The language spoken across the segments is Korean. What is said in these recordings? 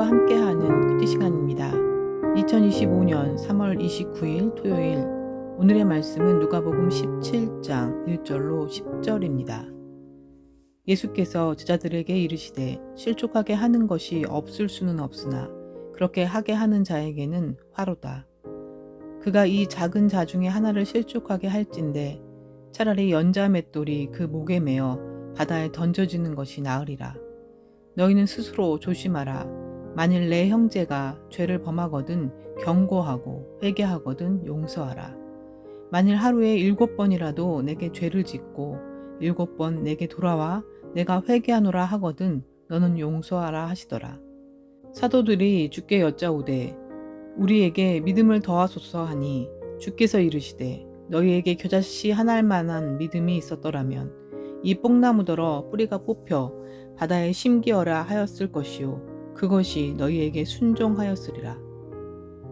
하나님과 함께하는 큐티 시간입니다. 2025년 3월 29일 토요일 오늘의 말씀은 누가복음 17장 1절로 10절입니다. 예수께서 제자들에게 이르시되 실족하게 하는 것이 없을 수는 없으나 그렇게 하게 하는 자에게는 화로다. 그가 이 작은 자 중에 하나를 실족하게 할진대 차라리 연자 맷돌이 그 목에 매어 바다에 던져지는 것이 나으리라. 너희는 스스로 조심하라. 만일 내 형제가 죄를 범하거든 경고하고 회개하거든 용서하라. 만일 하루에 일곱 번이라도 내게 죄를 짓고 일곱 번 내게 돌아와 내가 회개하노라 하거든 너는 용서하라 하시더라. 사도들이 주께 여짜오되 우리에게 믿음을 더하소서 하니 주께서 이르시되 너희에게 겨자씨 하나일 만한 믿음이 있었더라면 이 뽕나무더러 뿌리가 뽑혀 바다에 심기어라 하였을 것이요 그것이 너희에게 순종하였으리라.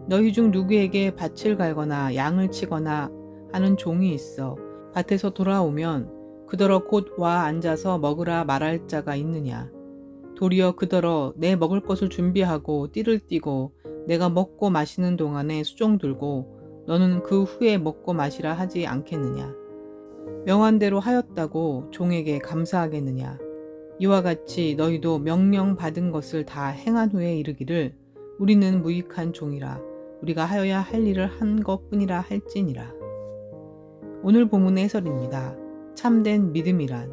너희 중 누구에게 밭을 갈거나 양을 치거나 하는 종이 있어 밭에서 돌아오면 그더러 곧 와 앉아서 먹으라 말할 자가 있느냐? 도리어 그더러 내 먹을 것을 준비하고 띠를 띠고 내가 먹고 마시는 동안에 수종 들고 너는 그 후에 먹고 마시라 하지 않겠느냐? 명한대로 하였다고 종에게 감사하겠느냐 이와 같이 너희도 명령 받은 것을 다 행한 후에 이르기를 우리는 무익한 종이라 우리가 하여야 할 일을 한 것뿐이라 할지니라. 오늘 본문의 해설입니다. 참된 믿음이란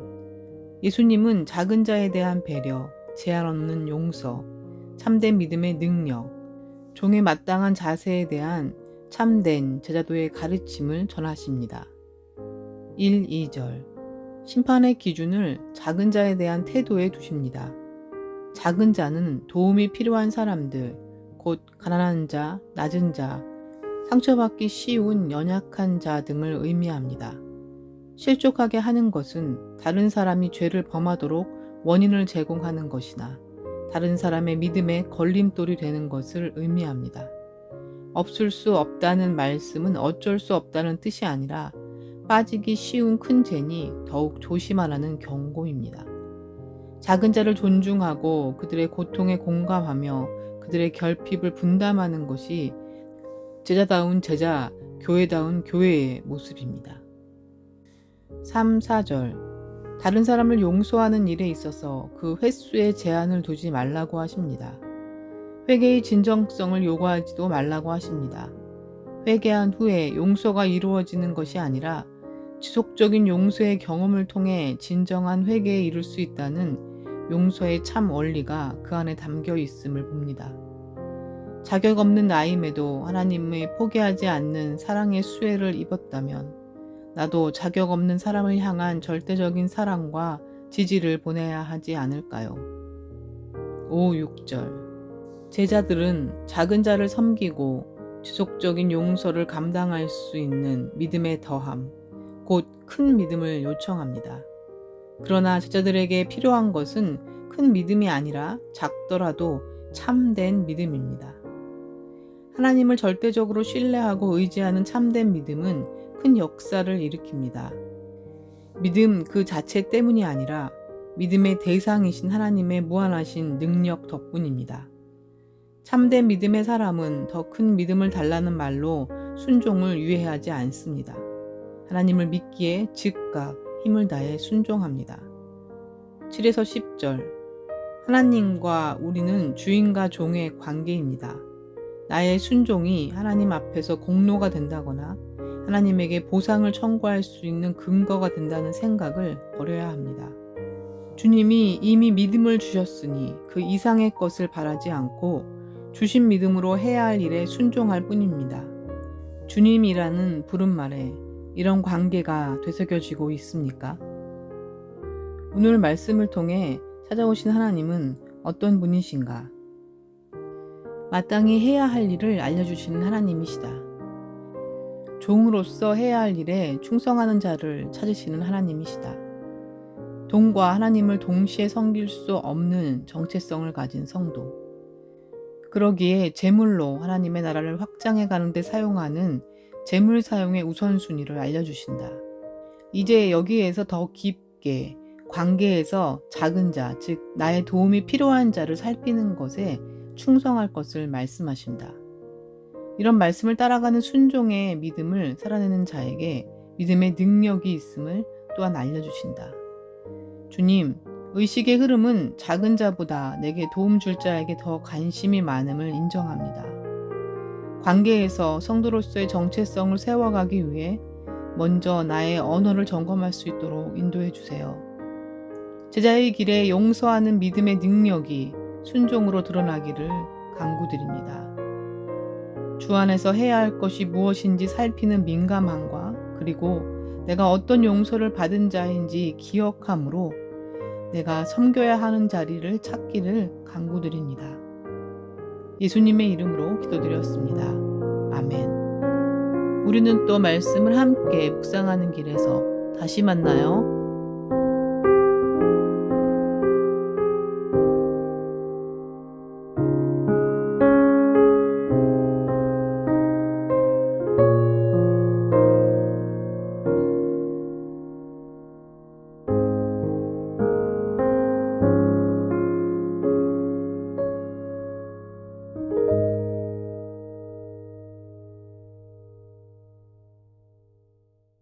예수님은 작은 자에 대한 배려, 제한 없는 용서, 참된 믿음의 능력, 종의 마땅한 자세에 대한 참된 제자도의 가르침을 전하십니다. 1, 2절 심판의 기준을 작은 자에 대한 태도에 두십니다. 작은 자는 도움이 필요한 사람들, 곧 가난한 자, 낮은 자, 상처받기 쉬운 연약한 자 등을 의미합니다. 실족하게 하는 것은 다른 사람이 죄를 범하도록 원인을 제공하는 것이나 다른 사람의 믿음에 걸림돌이 되는 것을 의미합니다. 없을 수 없다는 말씀은 어쩔 수 없다는 뜻이 아니라 빠지기 쉬운 큰 죄니 더욱 조심하라는 경고입니다. 작은 자를 존중하고 그들의 고통에 공감하며 그들의 결핍을 분담하는 것이 제자다운 제자, 교회다운 교회의 모습입니다. 3, 4절 다른 사람을 용서하는 일에 있어서 그 횟수에 제한을 두지 말라고 하십니다. 회개의 진정성을 요구하지도 말라고 하십니다. 회개한 후에 용서가 이루어지는 것이 아니라 지속적인 용서의 경험을 통해 진정한 회개에 이를 수 있다는 용서의 참 원리가 그 안에 담겨 있음을 봅니다. 자격 없는 나임에도 하나님의 포기하지 않는 사랑의 수혜를 입었다면 나도 자격 없는 사람을 향한 절대적인 사랑과 지지를 보내야 하지 않을까요? 5, 6절 제자들은 작은 자를 섬기고 지속적인 용서를 감당할 수 있는 믿음의 더함, 곧 큰 믿음을 요청합니다. 그러나 제자들에게 필요한 것은 큰 믿음이 아니라 작더라도 참된 믿음입니다. 하나님을 절대적으로 신뢰하고 의지하는 참된 믿음은 큰 역사를 일으킵니다. 믿음 그 자체 때문이 아니라 믿음의 대상이신 하나님의 무한하신 능력 덕분입니다. 참된 믿음의 사람은 더 큰 믿음을 달라는 말로 순종을 유예하지 않습니다. 하나님을 믿기에 즉각 힘을 다해 순종합니다. 7에서 10절 하나님과 우리는 주인과 종의 관계입니다. 나의 순종이 하나님 앞에서 공로가 된다거나 하나님에게 보상을 청구할 수 있는 근거가 된다는 생각을 버려야 합니다. 주님이 이미 믿음을 주셨으니 그 이상의 것을 바라지 않고 주신 믿음으로 해야 할 일에 순종할 뿐입니다. 주님이라는 부른 말에 이런 관계가 되새겨지고 있습니까? 오늘 말씀을 통해 찾아오신 하나님은 어떤 분이신가? 마땅히 해야 할 일을 알려주시는 하나님이시다. 종으로서 해야 할 일에 충성하는 자를 찾으시는 하나님이시다. 돈과 하나님을 동시에 섬길 수 없는 정체성을 가진 성도. 그러기에 재물로 하나님의 나라를 확장해 가는데 사용하는 재물 사용의 우선순위를 알려주신다. 이제 여기에서 더 깊게 관계에서 작은 자, 즉 나의 도움이 필요한 자를 살피는 것에 충성할 것을 말씀하신다. 이런 말씀을 따라가는 순종의 믿음을 살아내는 자에게 믿음의 능력이 있음을 또한 알려주신다. 주님, 의식의 흐름은 작은 자보다 내게 도움 줄 자에게 더 관심이 많음을 인정합니다. 관계에서 성도로서의 정체성을 세워가기 위해 먼저 나의 언어를 점검할 수 있도록 인도해 주세요. 제자의 길에 용서하는 믿음의 능력이 순종으로 드러나기를 간구드립니다. 주 안에서 해야 할 것이 무엇인지 살피는 민감함과 그리고 내가 어떤 용서를 받은 자인지 기억함으로 내가 섬겨야 하는 자리를 찾기를 간구드립니다. 예수님의 이름으로 기도드렸습니다. 아멘. 우리는 또 말씀을 함께 묵상하는 길에서 다시 만나요.